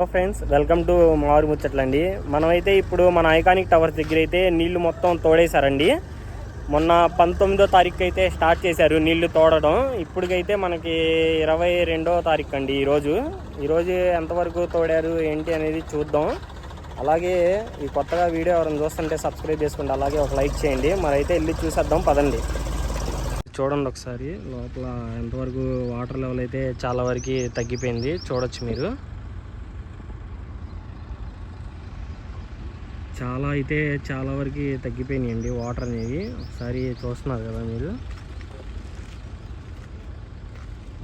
Hello friends welcome to మారు ముచ్చట్లండి మనమైతే ఇప్పుడు మన ఐకానిక్ టవర్స్ దగ్గర అయితే నీళ్ళు మొత్తం తోడేశారండి. మొన్న పంతొమ్మిదో తారీఖు అయితే స్టార్ట్ చేశారు నీళ్ళు తోడడం. ఇప్పటికైతే మనకి ఇరవై రెండో తారీఖు అండి ఈరోజు ఈరోజు ఎంతవరకు తోడారు ఏంటి అనేది చూద్దాం. అలాగే ఈ కొత్తగా వీడియో ఎవరైనా చూస్తుంటే సబ్స్క్రైబ్ చేసుకోండి అలాగే ఒక లైక్ చేయండి. మరైతే వెళ్ళి చూసేద్దాం పదండి. చూడండి ఒకసారి లోపల ఎంతవరకు వాటర్ లెవెల్ అయితే చాలా వరకు తగ్గిపోయింది చూడొచ్చు మీరు. చాలా అయితే చాలా వరకు తగ్గిపోయినాయండి వాటర్ అనేవి. ఒకసారి చూస్తున్నారు కదా మీరు.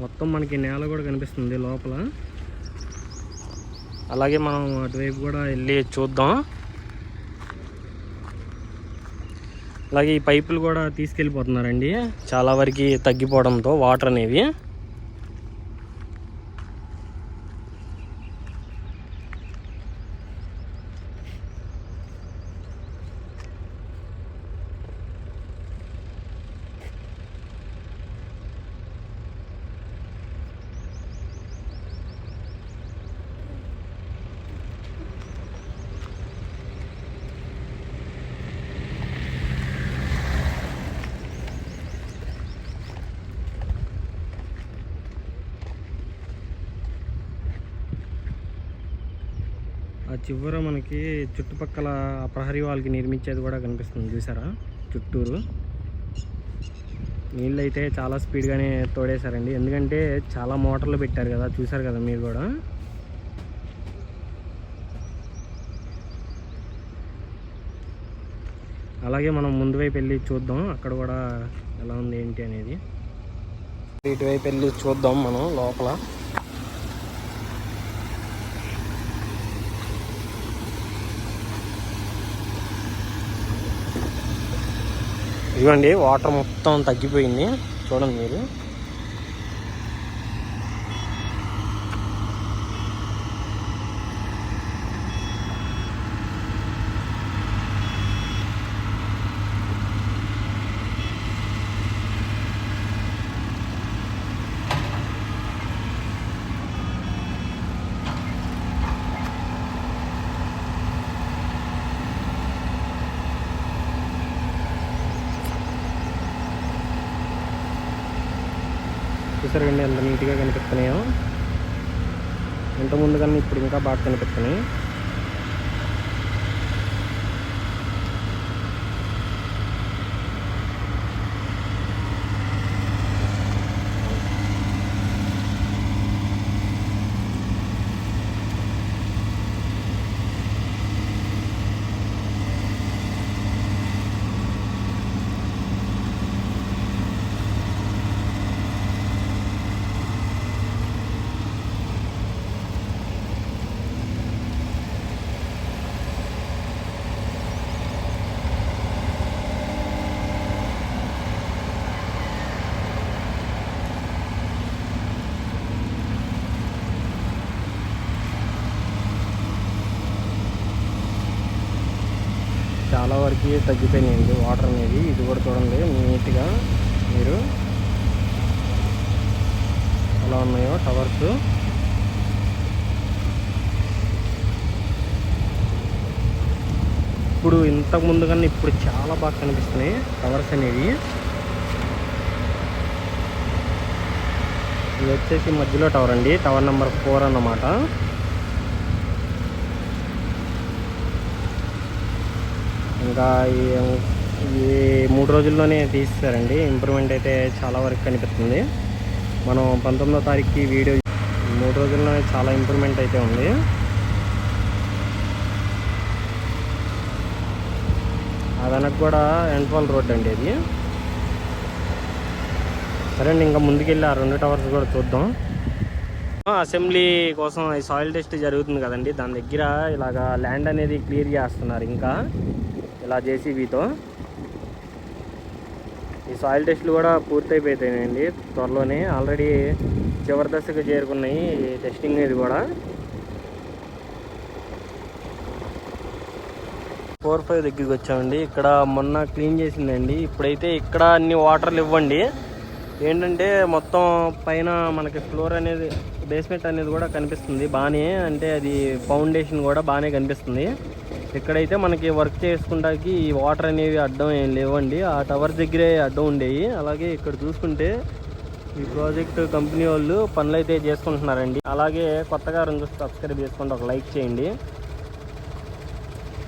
మొత్తం మనకి నేల కూడా కనిపిస్తుంది లోపల. అలాగే మనం అటువైపు కూడా వెళ్ళి చూద్దాం. అలాగే ఈ పైపులు కూడా తీసుకెళ్ళిపోతున్నారండి. చాలా వరకు తగ్గిపోవడంతో వాటర్ అనేవి. ఆ చివర మనకి చుట్టుపక్కల ప్రహరీ వాళ్ళకి నిర్మించేది కూడా కనిపిస్తుంది చూసారా? చుట్టూరు. నీళ్ళు అయితే చాలా స్పీడ్గానే తోడేశారండి. ఎందుకంటే చాలా మోటార్లు పెట్టారు కదా చూసారు కదా మీరు కూడా? అలాగే మనం ముందు వైపు వెళ్ళి చూద్దాం అక్కడ కూడా ఎలా ఉంది ఏంటి అనేది. ఇటువైపు వెళ్ళి చూద్దాం మనం లోపల. ఇదిగోండి వాటర్ మొత్తం తగ్గిపోయింది. చూడండి మీరు. చూసారండి ఎంత నీట్గా కనిపిస్తున్నాయో. ఇంత ముందు కన్నా ఇప్పుడు ఇంకా బాగా కనిపిస్తున్నాయి. చాలా వరకు తగ్గిపోయినాయండి. వాటర్ అనేది ఇది కూడా చూడండి నీట్గా మీరు ఎలా ఉన్నాయో టవర్స్. ఇప్పుడు ఇంతకు ముందు కన్నా ఇప్పుడు చాలా బాగా కనిపిస్తున్నాయి టవర్స్ అనేవి. ఇది వచ్చేసి మధ్యలో టవర్ అండి. టవర్ నెంబర్ ఫోర్ అన్నమాట. ఇంకా ఈ మూడు రోజుల్లోనే తీసేశారండి ఇంప్రూవ్మెంట్ అయితే చాలా వరకు కనిపిస్తుంది. మనం పంతొమ్మిదో తారీఖుకి వీడియో మూడు రోజుల్లోనే చాలా ఇంప్రూవ్మెంట్ అయితే ఉంది. అదనకు కూడా ఎంట్వాల్ రోడ్ అండి ఇది. సరే అండి ఇంకా ముందుకెళ్ళి ఆ రెండు టవర్స్ కూడా చూద్దాం. అసెంబ్లీ కోసం ఈ సాయిల్ టెస్ట్ జరుగుతుంది కదండి. దాని దగ్గర ఇలాగా ల్యాండ్ అనేది క్లియర్ చేస్తున్నారు ఇంకా. ఇలా జేసీబీతో. ఈ సాయిల్ టెస్ట్లు కూడా పూర్తయిపోతాయండి త్వరలోనే. ఆల్రెడీ చివరి దశకు చేరుకున్నాయి టెస్టింగ్ ఇది కూడా. ఫోర్ ఫైవ్ దగ్గరికి వచ్చామండి. ఇక్కడ మొన్న క్లీన్ చేసిందండి. ఇప్పుడైతే ఇక్కడ అన్ని వాటర్లు ఇవ్వండి. ఏంటంటే మొత్తం పైన మనకి ఫ్లోర్ అనేది బేస్మెంట్ అనేది కూడా కనిపిస్తుంది. బాగానే అంటే అది ఫౌండేషన్ కూడా బాగానే కనిపిస్తుంది. ఇక్కడైతే మనకి వర్క్ చేసుకుంటానికి ఈ వాటర్ అనేవి అడ్డం ఏం లేవండి. ఆ టవర్ దగ్గరే అడ్డం ఉండేవి అలాగే ఇక్కడ చూసుకుంటే ఈ ప్రాజెక్ట్ కంపెనీ వాళ్ళు పనులు అయితే చేసుకుంటున్నారండి. అలాగే కొత్తగా రెండు సబ్స్క్రైబ్ చేసుకుంటే ఒక లైక్ చేయండి.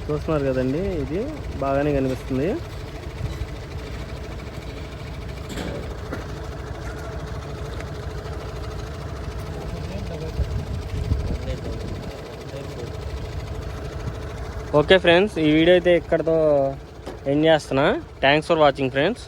చూస్తున్నారు కదండి ఇది బాగానే కనిపిస్తుంది. ఓకే ఫ్రెండ్స్ ఈ వీడియో అయితే ఇక్కడతో ఎండ్ చేస్తున్నా. Thanks for watching friends